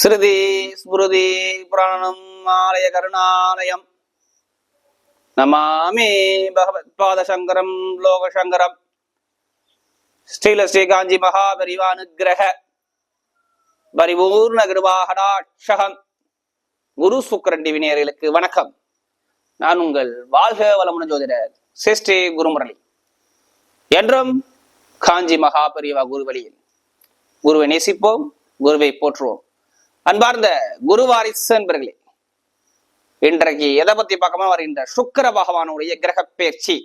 ஸ்ருதி ஸ்மிருதி புராணம் ஆலய கருணாலயம். நமாமி பகவத்பாத சங்கரம் லோகசங்கரம். ஸ்ரீல ஸ்ரீ காஞ்சி மகாபரிவானுகிரக பரிபூர்ண கிருபாகடாட்சகம். குரு சுக்கரன் டிவினியர்களுக்கு வணக்கம். நான் உங்கள் வாழ்க வளமுன ஜோதிடர் சிஸ்ரீ குருமுரளி. என்றும் காஞ்சி மகாபரிவா குருவழியில் குருவை நேசிப்போம் குருவை போற்றுவோம். அன்பார்ந்த குரு வாரிசு என்பர்களே இன்றைக்கு எதை பத்தி பார்க்கமா வருகின்ற சுக்கிர பகவானுடைய கிரக பயிற்சி.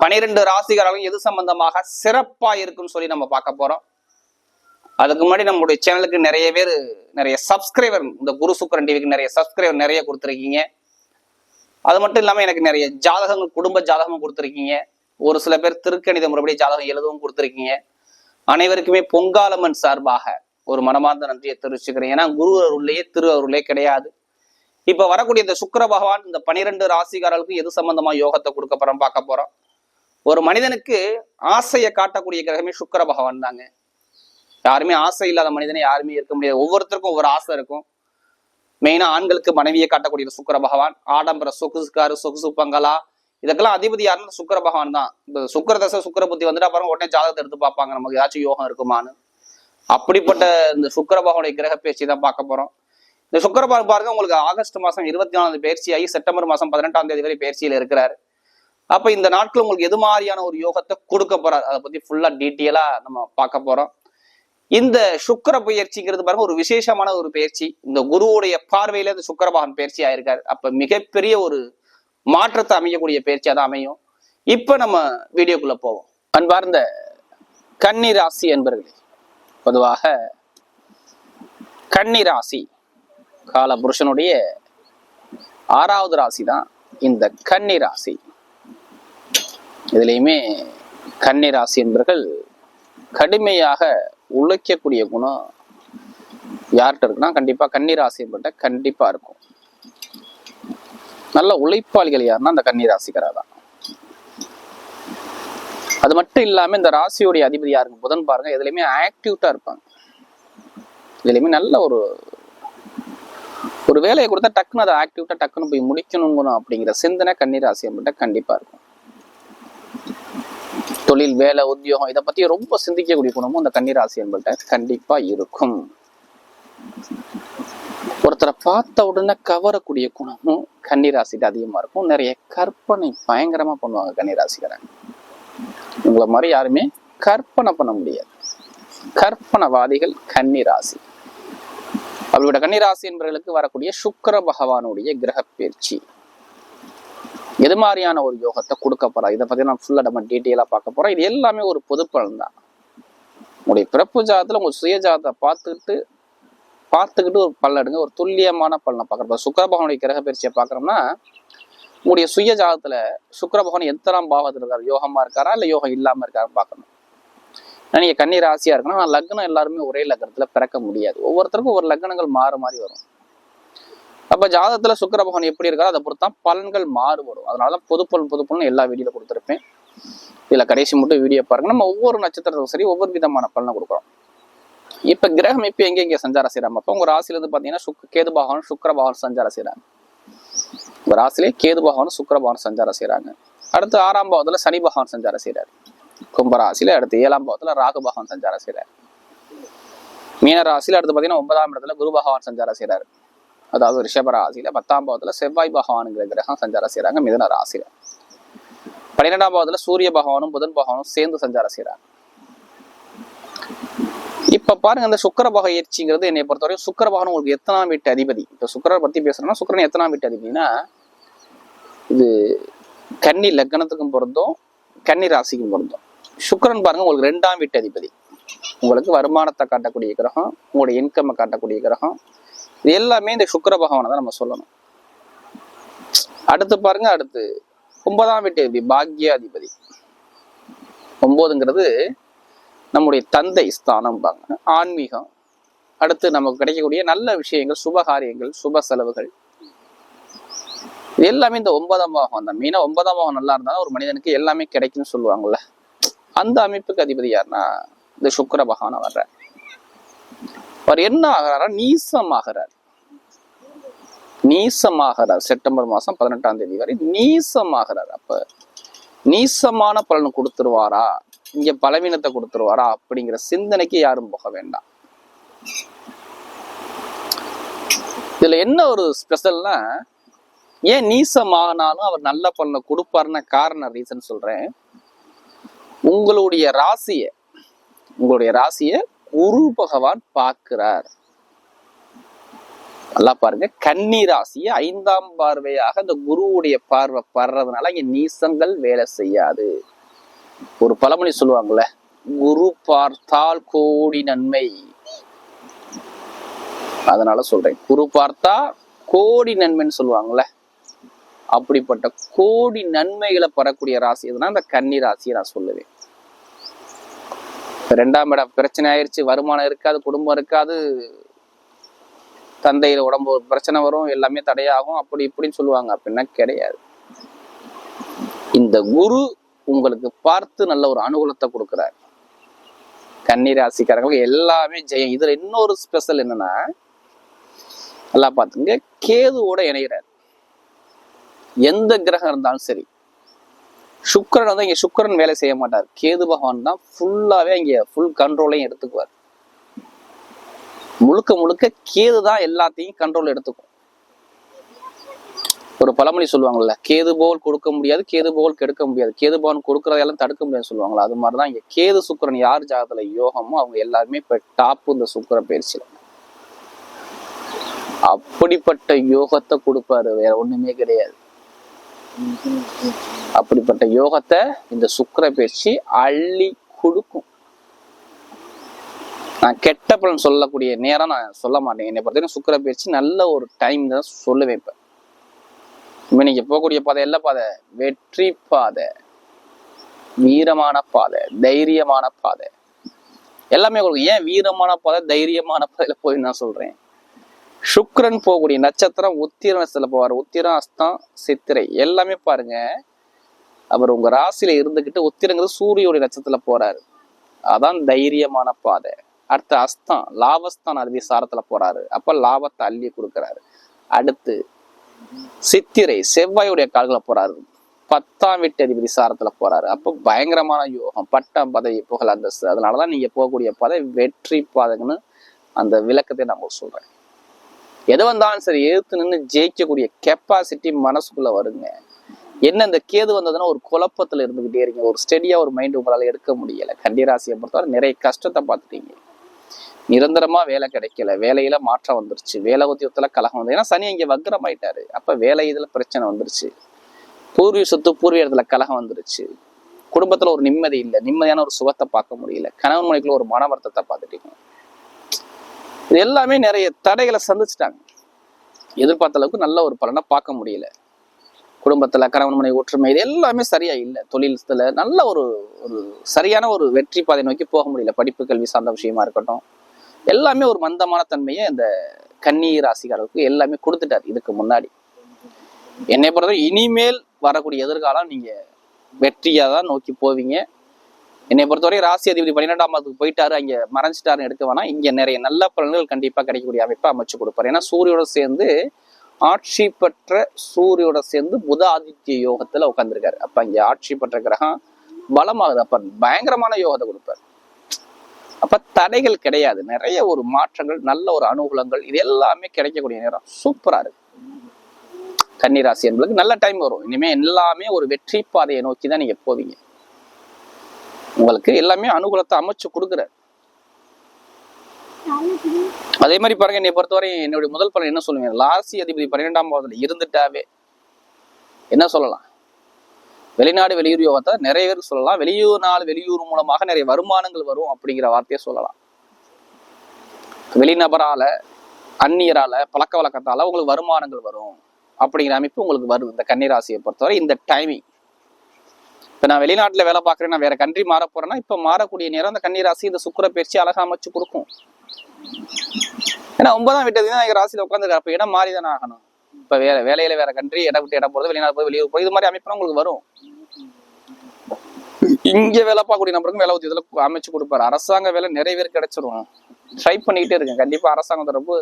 பனிரெண்டு ராசிகாரங்களும் எது சம்பந்தமாக சிறப்பா இருக்குன்னு சொல்லி நம்ம பார்க்க போறோம். அதுக்கு முன்னாடி நம்மளுடைய சேனலுக்கு நிறைய பேர் நிறைய சப்ஸ்கிரைபர் இந்த குரு சுக்கரன் டிவிக்கு நிறைய சப்ஸ்கிரைபர் நிறைய கொடுத்துருக்கீங்க. அது மட்டும் இல்லாமல் எனக்கு நிறைய ஜாதகங்கள் குடும்ப ஜாதகமும் கொடுத்துருக்கீங்க. ஒரு சில பேர் திருக்கணித முறைப்படி ஜாதகம் எழுதவும் கொடுத்துருக்கீங்க. அனைவருக்குமே பொங்காலம்மன் சார்பாக ஒரு மனமார்ந்த நன்றியை தெரிவிச்சுக்கிறேன். ஏன்னா குரு அருள்லேயே திரு அருளே கிடையாது. இப்ப வரக்கூடிய இந்த சுக்கிர பகவான் இந்த பனிரெண்டு ராசிகாரர்களுக்கு எது சம்பந்தமா யோகத்தை கொடுக்க போறோம் பார்க்க போறோம். ஒரு மனிதனுக்கு ஆசையை காட்டக்கூடிய கிரகமே சுக்கிர பகவான் தாங்க. யாருமே ஆசை இல்லாத மனிதனை யாருமே இருக்க முடியாது. ஒவ்வொருத்தருக்கும் ஒவ்வொரு ஆசை இருக்கும். மெயினா ஆண்களுக்கு மனைவியை காட்டக்கூடிய சுக்கிர பகவான் ஆடம்பர சொகுசுக்காரு சொகுசு பங்களா இதுக்கெல்லாம் அதிபதி யாருன்னு சுக்கர பகவான் தான். இந்த சுக்கர தசை சுக்கர புத்தி வந்துட்டு அப்புறம் உடனே ஜாதகத்தை எடுத்து பார்ப்பாங்க. நமக்கு ஏதாச்சும் யோகம் இருக்குமான்னு. அப்படிப்பட்ட இந்த சுக்கிர பகவானுடைய கிரக பயிற்சி தான் பார்க்க போறோம். இந்த சுக்கிர பகவான் பாருங்க உங்களுக்கு ஆகஸ்ட் மாசம் இருபத்தி நாலாவது பயிற்சியாகி செப்டம்பர் மாசம் பதினெட்டாம் தேதி வரை பயிற்சியில இருக்கிறாரு. அப்ப இந்த நாட்கள் உங்களுக்கு எது மாதிரியான ஒரு யோகத்தை கொடுக்க போறாரு அதை பத்தி ஃபுல்லா டீட்டெயிலா நம்ம பார்க்க போறோம். இந்த சுக்கர பயிற்சிங்கிறது பாருங்க ஒரு விசேஷமான ஒரு பயிற்சி இந்த குருவுடைய பார்வையில இந்த சுக்கிர பயிற்சி ஆயிருக்காரு. அப்ப மிகப்பெரிய ஒரு மாற்றத்தை அமையக்கூடிய பயிற்சியா தான் அமையும். இப்ப நம்ம வீடியோக்குள்ள போவோம். அன்பார்ந்த கன்னி ராசி என்பர்களே பொதுவாக கன்னி ராசி கால புருஷனுடைய ஆறாவது ராசி தான் இந்த கன்னி ராசி. இதுலேயுமே கன்னி ராசி என்பவர்கள் கடுமையாக உழைக்கக்கூடிய குணம் யார்கிட்ட இருக்குன்னா கண்டிப்பா கன்னி ராசி என்பட்ட கண்டிப்பா இருக்கும். நல்ல உழைப்பாளிகள் யாருன்னா அந்த கன்னி ராசிக்காரா தான் அது மட்டும் இல்லாம இந்த ராசியோடைய அதிபதி யாருங்க புதன் பாருங்க. எதுலையுமே ஆக்டிவ்ட்டா இருப்பாங்க. இதுலையுமே நல்ல ஒரு ஒரு வேலையை கொடுத்தா டக்குன்னு அதை ஆக்டிவ்ட்டா டக்குன்னு போய் முடிக்கணுங்கணும் அப்படிங்கிற சிந்தனை கன்னி ராசி என்பட்ட கண்டிப்பா இருக்கும். தொழில் வேலை உத்தியோகம் இதை பத்தி ரொம்ப சிந்திக்கக்கூடிய குணமும் அந்த கன்னி ராசி என்பட்ட கண்டிப்பா இருக்கும். ஒருத்தரை பார்த்த உடனே கவரக்கூடிய குணமும் கன்னிராசிட்டு அதிகமா இருக்கும். நிறைய கற்பனை பயங்கரமா பண்ணுவாங்க கன்னிராசிக்காரங்க உங்களை மாதிரி யாருமே கற்பனை பண்ண முடியாது. கற்பனவாதிகள் கன்னிராசி. அவர்களோட கன்னிராசி என்பவர்களுக்கு வரக்கூடிய சுக்கிர பகவானுடைய கிரக பயிற்சி. எது மாதிரியான ஒரு யோகத்தை கொடுக்க போறா? இதை பத்தி நான் ஃபுல்லா நம்ம டீட்டெயிலா பார்க்க போறோம். இது எல்லாமே ஒரு பொது பலன் தான். உங்களுடைய பிறப்பு ஜாதத்துல உங்க சுய ஜாதத்தை பார்த்துக்கிட்டு பார்த்துக்கிட்டு ஒரு பலன் எடுங்க. ஒரு துல்லியமான பலனை பார்க்குறோம் சுக்கர பகவானுடைய கிரக பயிற்சியை பார்க்குறோம்னா உங்களுடைய சுய ஜாதத்துல சுக்கர பகவான் எத்தனாம் பாவத்தில் இருக்காரு? யோகமா இருக்காரா? இல்ல யோகம் இல்லாம இருக்காரு பார்க்கணும். நீங்க கன்னி ராசியா இருக்கணும். ஆனா லக்னம் எல்லாருமே ஒரே லக்னத்துல பிறக்க முடியாது. ஒவ்வொருத்தருக்கும் ஒரு லக்னங்கள் மாறு மாறி வரும். அப்ப ஜாதத்துல சுக்கர பகவான் எப்படி இருக்காரோ அதை பொறுத்தான் பலன்கள் மாறுபடும் அதனாலதான் பொது பலன் பொது பலன் எல்லா வீடியோல கொடுத்துருப்பேன். இதுல கடைசி மட்டும் வீடியோ பாருங்க. நம்ம ஒவ்வொரு நட்சத்திரத்துக்கும் சரி ஒவ்வொரு விதமான பலனை கொடுக்குறோம். இப்ப கிரகம் இப்ப எங்க எங்க சஞ்சாரம் செய்யறாங்க அப்ப உங்க ராசியில இருந்து பாத்தீங்கன்னா சுக் கேது பகவான் சுக்கர பகவான் சஞ்சாரம் செய்யறாங்க உங்க ராசிலே கேது பகவான் சுக்கர பகவான் சஞ்சாரம் செய்யறாங்க அடுத்து ஆறாம் பாவத்துல சனி பகவான் சஞ்சாரம் செய்யறாரு கும்பராசியில அடுத்து ஏழாம் பாவத்துல ராகு பகவான் சஞ்சாரம் செய்யறாரு மீன ராசியில அடுத்து பாத்தீங்கன்னா ஒன்பதாம் இடத்துல குரு பகவான் சஞ்சாரம் செய்யறாரு அதாவது ரிஷப ராசியில பத்தாம் பாவத்துல செவ்வாய் பகவானுங்கிற கிரகம் சஞ்சாரம் செய்யறாங்க மிதன ராசியில. பன்னிரெண்டாம் பாவத்துல சூரிய பகவானும் புதன் பகவானும் சேர்ந்து சஞ்சாரம் செய்யறாங்க இப்ப பாருங்க அந்த சுக்கர பகயிற்சிங்கிறது என்னை பொறுத்தவரைக்கும் சுக்கர பகவான் உங்களுக்கு எத்தனாம் வீட்டு அதிபதி. இப்ப சுக்கரை பத்தி பேசுறோம்னா சுக்கரன் எத்தனாம் வீட்டு அதிபதினா இது கன்னி லக்னத்துக்கும் பொருந்தும் கன்னி ராசிக்கும் பொருந்தும். சுக்கரன் பாருங்க உங்களுக்கு ரெண்டாம் வீட்டு அதிபதி. உங்களுக்கு வருமானத்தை காட்டக்கூடிய கிரகம் உங்களுடைய இன்கம்மை காட்டக்கூடிய கிரகம். இது எல்லாமே இந்த சுக்கர பகவானை தான் நம்ம சொல்லணும். அடுத்து பாருங்க அடுத்து ஒன்பதாம் வீட்டு அதிபதி பாக்யாதிபதி. ஒன்பதுங்கிறது நம்முடைய தந்தை ஸ்தானம் பாங்க ஆன்மீகம். அடுத்து நமக்கு கிடைக்கக்கூடிய நல்ல விஷயங்கள் சுபகாரியங்கள் சுப செலவுகள். இது எல்லாமே இந்த ஒன்பதாம் பாகம் தான். மீனா ஒன்பதாம் பாகம் நல்லா இருந்தாலும் ஒரு மனிதனுக்கு எல்லாமே கிடைக்கும்னு சொல்லுவாங்கல்ல. அந்த அமைப்புக்கு அதிபதி யாருன்னா இந்த சுக்கர பகவான வர்ற அவர் என்ன ஆகிறாரா? நீசமாகிறார். நீசமாகிறார். செப்டம்பர் மாசம் பதினெட்டாம் தேதி வரை நீசமாகிறார். அப்ப நீசமான பலன் கொடுத்துருவாரா? இங்க பலவீனத்தை கொடுத்துருவாரா? அப்படிங்கிற சிந்தனைக்கு யாரும் போக வேண்டாம். இதுல என்ன ஒரு ஸ்பெஷல்னா ஏன் நீசமானாலும் அவர் நல்ல பலனை கொடுப்பாருன்னு காரணம் ரீசன் சொல்றேன். உங்களுடைய ராசிய உங்களுடைய ராசிய குரு பகவான் பார்க்கிறார். நல்லா பாருங்க. கன்னி ராசிய ஐந்தாம் பார்வையாக இந்த குருவுடைய பார்வை படுறதுனால இங்க நீசங்கள் வேலை செய்யாது. ஒரு பழமொழி சொல்லுவாங்கல்ல குரு பார்த்தால் கோடி நன்மை. அதனால சொல்றேன். குரு பார்த்தா கோடி நன்மைன்னு சொல்லுவாங்கல்ல அப்படிப்பட்ட கோடி நன்மைகளை பெறக்கூடிய ராசி எதுனா அந்த கன்னி ராசியை நான் சொல்லுவேன். ரெண்டாம் இடம் பிரச்சனை ஆயிருச்சு வருமானம் இருக்காது குடும்பம் இருக்காது. தந்தையில உடம்பு ஒரு பிரச்சனை வரும் எல்லாமே தடையாகும் அப்படி இப்படின்னு சொல்லுவாங்க. அப்படின்னா கிடையாது. இந்த குரு உங்களுக்கு பார்த்து நல்ல ஒரு அனுகூலத்தை கொடுக்குறாரு. கன்னி ராசிக்காரங்களுக்கு எல்லாமே ஜெயம். இதுல இன்னொரு ஸ்பெஷல் என்னன்னா நல்லா பார்த்துங்க. கேதுவோட இணைகிறார். எந்த கிரகம் இருந்தாலும் சரி சுக்கரன் வந்து இங்க சுக்கிரன் வேலை செய்ய மாட்டார். கேது பகவான் தான் ஃபுல்லாவே இங்கே ஃபுல் கண்ட்ரோலையும் எடுத்துக்குவார். முழுக்க முழுக்க கேது தான் எல்லாத்தையும் கண்ட்ரோல் எடுத்துக்கும். ஒரு பழமொழி சொல்லுவாங்கல்ல கேது போல் கொடுக்க முடியாது கேது போல் கெடுக்க முடியாது. கேது பவன் கொடுக்கறதையெல்லாம் தடுக்க முடியாதுன்னு சொல்லுவாங்களா? அது மாதிரிதான் இங்க கேது சுக்கிரன் யார் ஜாதத்துல யோகமோ அவங்க எல்லாருமே இப்ப டாப் இந்த சுக்கர பயிற்சியில. அப்படிப்பட்ட யோகத்தை கொடுப்பாரு வேற ஒண்ணுமே கிடையாது. அப்படிப்பட்ட யோகத்தை இந்த சுக்கர பயிற்சி அள்ளி கொடுக்கும். நான் கெட்ட பலன் சொல்லக்கூடிய நேரம் நான் சொல்ல மாட்டேன். என்னை பார்த்தீங்கன்னா சுக்கிர பயிற்சி நல்ல ஒரு டைம் தான் சொல்லுவேன் வைப்பேன். இப்போ நீங்க போகக்கூடிய பாதை எல்லா பாதை? வெற்றி பாதை. வீரமான பாதை தைரியமான பாதை. எல்லாமே உங்களுக்கு ஏன் வீரமான பாதை தைரியமான பாதையில போய் நான் சொல்றேன். சுக்கிரன் போகக்கூடிய நட்சத்திரம் உத்திர போவார். உத்திரம் அஸ்தம் சித்திரை. எல்லாமே பாருங்க. அவர் உங்க ராசியில இருந்துகிட்டு உத்திரங்கிறது சூரியனுடைய நட்சத்திரத்துல போறாரு. அதான் தைரியமான பாதை. அடுத்து அஸ்தம் லாபஸ்தான் அதிபதி சாரத்துல போறாரு. அப்ப லாபத்தை அள்ளி கொடுக்கறாரு. அடுத்து சித்திரை செவ்வாயுடைய கால்களை போறாரு. பத்தாம் வீட்டு அதிபதி சாரத்துல போறாரு. அப்போ பயங்கரமான யோகம் பட்டம் பதவி புகழ் அந்தஸ்து. அதனாலதான் நீங்க போகக்கூடிய பதவி வெற்றி பாதைன்னு அந்த விளக்கத்தை நான் உங்களுக்கு சொல்றேன். எது வந்தாலும் சரி எழுத்து நின்று ஜெயிக்கக்கூடிய கெப்பாசிட்டி மனசுக்குள்ள வருங்க. என்ன இந்த கேது வந்ததுன்னா ஒரு குழப்பத்துல இருந்துகிட்டே இருக்கீங்க. ஒரு ஸ்டெடியா ஒரு மைண்ட் உங்களால எடுக்க முடியல. கண்டிராசியை பொறுத்தவரை நிறைய கஷ்டத்தை பார்த்துட்டீங்க. நிரந்தரமா வேலை கிடைக்கல. வேலையில மாற்றம் வந்துருச்சு. வேலை உத்தியோகத்துல கலகம் வந்து ஏன்னா சனி இங்க வக்ரம் ஆயிட்டாரு அப்ப வேலை இதுல பிரச்சனை வந்துருச்சு. பூர்வீக சொத்து பூர்வீக இடத்துல கலகம் வந்துருச்சு. குடும்பத்துல ஒரு நிம்மதி இல்லை. நிம்மதியான ஒரு சுகத்தை பார்க்க முடியல. கணவன் மனைக்குள்ள ஒரு மன வருத்தத்தை பார்த்துட்டீங்க. இது எல்லாமே நிறைய தடைகளை சந்திச்சிட்டாங்க. எதிர்பார்த்த அளவுக்கு நல்ல ஒரு பலனை பார்க்க முடியல. குடும்பத்தில் கணவன் மனை ஒற்றுமை இது எல்லாமே சரியா இல்லை. தொழில்ல நல்ல ஒரு ஒரு சரியான ஒரு வெற்றி பாதை நோக்கி போக முடியல. படிப்பு கல்வி சார்ந்த விஷயமா இருக்கட்டும். எல்லாமே ஒரு மந்தமான தன்மையை அந்த கன்னி ராசிக்காரருக்கு எல்லாமே கொடுத்துட்டார் இதுக்கு முன்னாடி. என்னை பொறுத்தவரை இனிமேல் வரக்கூடிய எதிர்காலம் நீங்க வெற்றியாக தான் நோக்கி போவீங்க. என்னை பொறுத்தவரை ராசி அதிபதி பன்னிரெண்டாம் மாதத்துக்கு போயிட்டாரு அங்க மறைஞ்சிட்டாருன்னு எடுக்க வேணாம். இங்க நிறைய நல்ல பலன்கள் கண்டிப்பா கிடைக்கக்கூடிய அமைப்பை அமைச்சு கொடுப்பார். ஏன்னா சூரியோட சேர்ந்து ஆட்சி பெற்ற சூரியோட சேர்ந்து புத ஆதித்ய யோகத்துல உட்காந்துருக்காரு அப்ப இங்க ஆட்சி பெற்ற கிரகம் பலமாகுது. அப்ப பயங்கரமான யோகத்தை கொடுப்பாரு. அப்ப தடைகள் கிடையாது. நிறைய ஒரு மாற்றங்கள் நல்ல ஒரு அனுகூலங்கள் இது எல்லாமே கிடைக்கக்கூடிய நேரம். சூப்பரா இருக்கு. கன்னிராசி என்பதுக்கு நல்ல டைம் வரும். இனிமே எல்லாமே ஒரு வெற்றி பாதையை நோக்கி தான் நீங்க போவீங்க. உங்களுக்கு எல்லாமே அனுகூலத்தை அமைச்சு கொடுக்குறாரு அதே மாதிரி பாருங்க என்னை பொறுத்தவரை என்னுடைய முதல் பலன் என்ன சொல்லுவேன்? ராசி அதிபதி பன்னிரெண்டாம் பாவத்துல இருந்துட்டாவே என்ன சொல்லலாம்? வெளிநாடு வெளியூர் யோகத்தை நிறைய பேர் சொல்லலாம். வெளியூர் நாள் வெளியூர் மூலமாக நிறைய வருமானங்கள் வரும் அப்படிங்கிற வார்த்தையை சொல்லலாம். வெளிநபரால அந்நியரால பழக்க வழக்கத்தால உங்களுக்கு வருமானங்கள் வரும் அப்படிங்கிற அமைப்பு உங்களுக்கு வரும். இந்த கன்னிராசியை பொறுத்தவரை இந்த டைமிங் இப்ப நான் வெளிநாட்டுல வேலை பார்க்குறேன் நான் வேற கண்ட்ரி மாற போறேன்னா இப்போ மாறக்கூடிய நேரம் அந்த கன்னிராசி இந்த சுக்கர பயிற்சி அழகா அமைச்சு கொடுக்கும். ஏன்னா ஒன்பதாம் வீட்டு தான் ராசியில உட்காந்துருக்கா அப்போ இடம் மாறி தானே ஆகணும். இப்போ வேற வேலையில வேற கண்ட்ரி இடம் விட்டு இடம் போறது வெளிநாடு போய் வெளியூர் போய் இது மாதிரி அமைப்புலாம் உங்களுக்கு வரும். இங்க வேலை பார்க்கக்கூடிய நபருக்கும் வேலை உத்தியத்துல அமைச்சு கொடுப்பாரு. அரசாங்க வேலை நிறைய பேர் கிடைச்சிரும். ட்ரை பண்ணிக்கிட்டே இருக்கேன். கண்டிப்பா அரசாங்கம் தரப்பு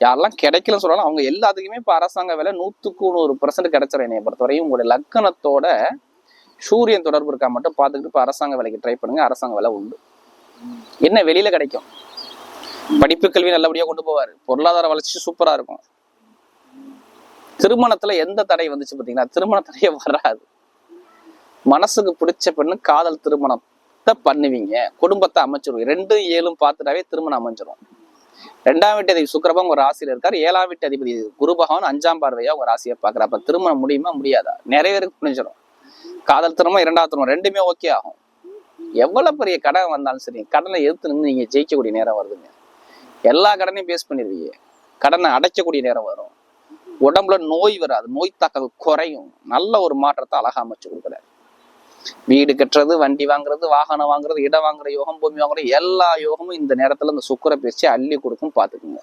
யாரெல்லாம் கிடைக்கலன்னு சொல்லலாம் அவங்க எல்லாத்துக்குமே இப்போ அரசாங்க வேலை நூற்றுக்கு நூறு பர்சன்ட் கிடைச்சிடும் என்னை பொறுத்தவரையும். உங்களுடைய லக்கணத்தோட சூரியன் தொடர்பு இருக்கா மட்டும் பார்த்துக்கிட்டு இப்போ அரசாங்க வேலைக்கு ட்ரை பண்ணுங்க. அரசாங்க வேலை உண்டு. என்ன வெளியில கிடைக்கும்? படிப்பு கல்வி நல்லபடியா கொண்டு போவார். பொருளாதார வளர்ச்சி சூப்பரா இருக்கும். திருமணத்துல எந்த தடை வந்துச்சு பாத்தீங்கன்னா திருமண தடையே வராது. மனசுக்கு பிடிச்ச பெண்ணு காதல் திருமணத்தை பண்ணுவீங்க. குடும்பத்தை அமைச்சிருவீங்க. ரெண்டு ஏழும் பார்த்துட்டாவே திருமணம் அமைஞ்சிரும். ரெண்டாம் வீட்டு அதிபதி சுக்கரபம் ஒரு ராசியில இருக்காரு. ஏழாம் வீட்டு அதிபதி குரு பகவான் அஞ்சாம் பார்வையா உங்க ராசியை பாக்குற அப்ப திருமணம் முடியுமா? முடியாதா? நிறைய பேருக்கு புரிஞ்சிடும் காதல் திருமணம் இரண்டாவது திருமணம் ரெண்டுமே ஓகே ஆகும். எவ்வளவு பெரிய கடன் வந்தாலும் சரி கடனை எதிர்த்து நின்று நீங்க ஜெயிக்கக்கூடிய நேரம் வருதுங்க. எல்லா கடனையும் பேஸ் பண்ணிடுவீங்க. கடனை அடைக்கக்கூடிய நேரம் வரும். உடம்புல நோய் வராது. நோய் தாக்கல் குறையும். நல்ல ஒரு மாற்றத்தை அழகா அமைச்சு கொடுக்குறாரு. வீடு கட்டுறது வண்டி வாங்குறது வாகனம் வாங்குறது இடம் வாங்குற யோகம் பூமி வாங்குறது எல்லா யோகமும் இந்த நேரத்துல இந்த சுக்கரை பேச்சு அள்ளி கொடுக்கும் பாத்துக்குங்க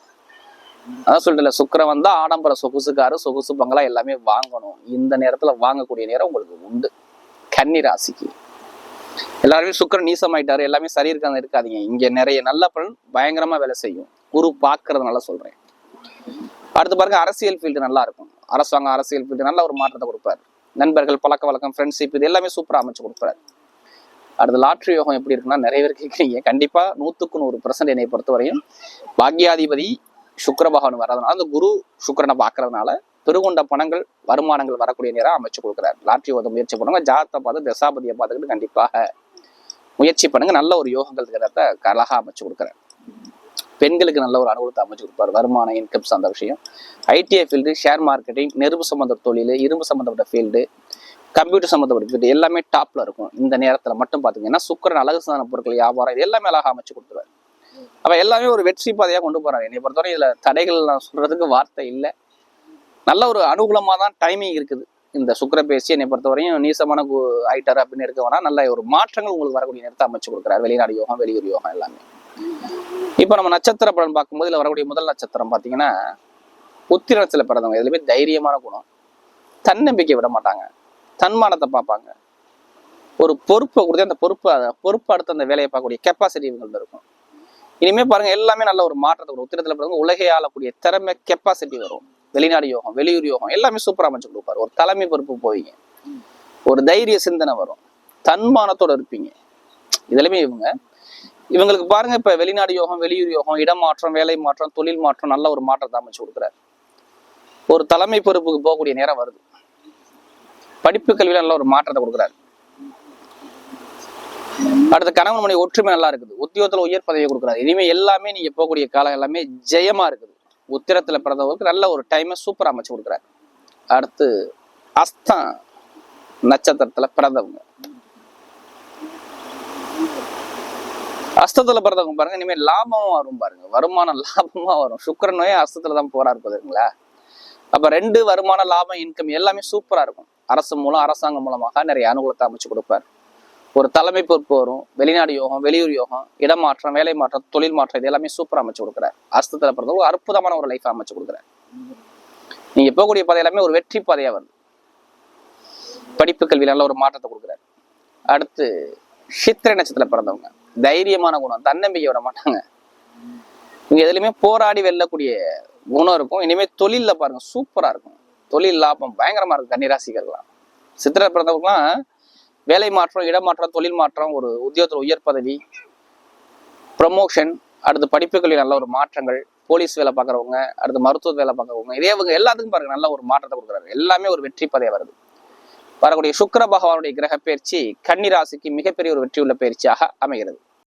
அதான் சொல்லிட்டு சுக்கரம் வந்தா ஆடம்பர சொகுசுக்காரு சொகுசு பங்களா எல்லாமே வாங்கணும். இந்த நேரத்துல வாங்கக்கூடிய நேரம் உங்களுக்கு உண்டு. கன்னி ராசிக்கு எல்லாருமே சுக்கரன் நீசமாயிட்டாரு எல்லாமே சரி இருக்காங்க இருக்காதீங்க. இங்க நிறைய நல்ல பலன் பயங்கரமா வேலை செய்யும். குரு பாக்குறதுனால சொல்றேன். அடுத்து பாருங்க அரசியல் ஃபீல்டு நல்லா இருக்கும். அரசாங்கம் அரசியல் ஃபீல்டு நல்ல ஒரு மாற்றத்தை கொடுப்பாரு. நண்பர்கள் பழக்க வழக்கம் ஃப்ரெண்ட்ஷிப் இது எல்லாமே சூப்பரா அமைச்சு கொடுப்பாரு. அடுத்து லாட்ரி யோகம் எப்படி இருக்குன்னா நிறைய பேர் கேட்குறீங்க கண்டிப்பா நூத்துக்கு நூறு பர்சன்ட் என்னை பொறுத்தவரையும் பாக்யாதிபதி சுக்கர பகவான் வர்றதுனால அந்த குரு சுக்கிரனை பார்க்கறதுனால பெருகொண்ட பணங்கள் வருமானங்கள் வரக்கூடிய நேரம் அமைச்சு கொடுக்குறாரு. லாட்ரி ஓத முயற்சி பண்ணுங்க ஜாதத்தை பார்த்து தசாபதியை பார்த்துக்கிட்டு கண்டிப்பாக முயற்சி பண்ணுங்க. நல்ல ஒரு யோகங்கள் இருக்கிறத அழகா அமைச்சு கொடுக்குறாரு. பெண்களுக்கு நல்ல ஒரு அனுகூலத்தை அமைச்சு கொடுப்பாரு. வருமானம் இன்கம் சார்ந்த விஷயம். ஐடிஐ ஃபீல்டு ஷேர் மார்க்கெட்டிங் நெருப்பு சம்மந்த தொழில் இரும்பு சம்மந்தப்பட்ட ஃபீல்டு கம்ப்யூட்டர் சம்மந்தப்பட்ட ஃபீல்டு எல்லாமே டாப்ல இருக்கும். இந்த நேரத்துல மட்டும் பாத்தீங்கன்னா சுக்கரன் அழகு சாதன பொருட்கள் வியாபாரம் இது எல்லாமே அழகாக அமைச்சு கொடுத்துருவாரு. அப்ப எல்லாமே ஒரு வெற்றி பாதையா கொண்டு போறாரு என்னை பொறுத்தவரை இதுல தடைகள் நான் சொல்றதுக்கு வார்த்தை இல்லை. நல்ல ஒரு அனுகூலமா தான் டைமிங் இருக்குது. இந்த சுக்கர பேசி என்னை பொறுத்தவரையும் நீசமான ஐட்டர் அப்படின்னு இருக்க வேணா நல்ல ஒரு மாற்றங்கள் உங்களுக்கு வரக்கூடிய நேரத்தை அமைச்சு கொடுக்குறாரு. வெளிநாடு யோகம் வெளியூர் யோகம் எல்லாமே. இப்போ நம்ம நட்சத்திர பலன் பார்க்கும்போது இதில் வரக்கூடிய முதல் நட்சத்திரம் பார்த்தீங்கன்னா உத்திரத்தில் பிறந்தவங்க. எதுலையுமே தைரியமான குணம். தன்னம்பிக்கை விட மாட்டாங்க. தன்மானத்தை பார்ப்பாங்க. ஒரு பொறுப்பை கொடுத்து அந்த பொறுப்பை பொறுப்பு அடுத்து அந்த வேலையை பார்க்கக்கூடிய கெப்பாசிட்டி இவங்கள்ட்ட இருக்கும். இனிமே பாருங்க எல்லாமே நல்ல ஒரு மாற்றத்தை வரும். உத்திரத்தில் பாருங்க உலகை ஆளக்கூடிய திறமை கெப்பாசிட்டி வரும். வெளிநாடு யோகம் வெளியூர் யோகம் எல்லாமே சூப்பரா அமைச்சு கொடுப்பாரு. ஒரு தலைமை பொறுப்பு போவீங்க. ஒரு தைரிய சிந்தனை வரும். தன்மானத்தோட இருப்பீங்க. இதுலயுமே இவங்க இவங்களுக்கு பாருங்க இப்ப வெளிநாடு யோகம் வெளியூர் யோகம் இடமாற்றம் வேலை மாற்றம் தொழில் மாற்றம் நல்ல ஒரு மாற்றத்தை அமைச்சு கொடுக்குறாரு. ஒரு தலைமை பொறுப்புக்கு போகக்கூடிய நேரம் வருது. படிப்பு கல்வியில நல்ல ஒரு மாற்றத்தை கொடுக்குறாரு. அடுத்து கணவன் மணி ஒற்றுமை நல்லா இருக்குது. உத்தியோகத்தில் உயர் பதவியை கொடுக்குறாரு. இனிமே எல்லாமே நீங்கள் போகக்கூடிய காலம் எல்லாமே ஜெயமாக இருக்குது. உத்திரத்தில் பிறந்தவருக்கு நல்ல ஒரு டைமை சூப்பராக அமைச்சு கொடுக்குறாரு. அடுத்து அஸ்தான் நட்சத்திரத்தில் பிறந்தவங்க. அஸ்தத்துல பிறந்தவங்க பாருங்க இனிமேல் லாபமும் வரும் பாருங்க. வருமானம் லாபமா வரும். சுக்கரனோயே அஸ்தத்துல தான் போறா இருக்குதுங்களா அப்ப ரெண்டு வருமான லாபம் இன்கம் எல்லாமே சூப்பரா இருக்கும். அரசு மூலம் அரசாங்கம் மூலமாக நிறைய அனுகூலத்தை அமைச்சு கொடுப்பாரு. ஒரு தலைமை பொறுப்பு வரும் வெளிநாடு யோகம் வெளியூர் யோகம் இடமாற்றம் வேலை மாற்றம் தொழில் மாற்றம் இது எல்லாமே சூப்பரா அமைச்சு கொடுக்குறாரு. அஸ்தத்துல பிறந்தவங்க அற்புதமான ஒரு லைஃப் அமைச்சு கொடுக்குறாரு. நீங்க போகக்கூடிய பாதை எல்லாமே ஒரு வெற்றி பாதையாக வருது. படிப்பு கல்வியில் நல்ல ஒரு மாற்றத்தை கொடுக்குறாரு. அடுத்து சித்திரை நட்சத்திரத்தில் பிறந்தவங்க. தைரியமான குணம் தன்னம்பிக்கை விட மாட்டாங்க. இங்க எதுலையுமே போராடி வெல்லக்கூடிய குணம் இருக்கும். இனிமே தொழில்ல பாருங்க சூப்பரா இருக்கும். தொழில் லாபம் பயங்கரமா இருக்கும் கன்னிராசிகர்லாம் சித்திரை பிறந்தவங்கலாம் வேலை மாற்றம் இடமாற்றம் தொழில் மாற்றம் ஒரு உத்தியோகத்தில் உயர் பதவி ப்ரமோஷன் அடுத்து படிப்புகளில் நல்ல ஒரு மாற்றங்கள் போலீஸ் வேலை பார்க்குறவங்க அடுத்து மருத்துவ வேலை பார்க்குறவங்க இதே அவங்க எல்லாத்துக்கும் பாருங்க நல்ல ஒரு மாற்றத்தை கொடுக்குறாரு. எல்லாமே ஒரு வெற்றி பதவி வருது. வரக்கூடிய சுக்கிர பகவானுடைய கிரக பயிற்சி கன்னிராசிக்கு மிகப்பெரிய ஒரு வெற்றியுள்ள பயிற்சியாக அமைகிறது.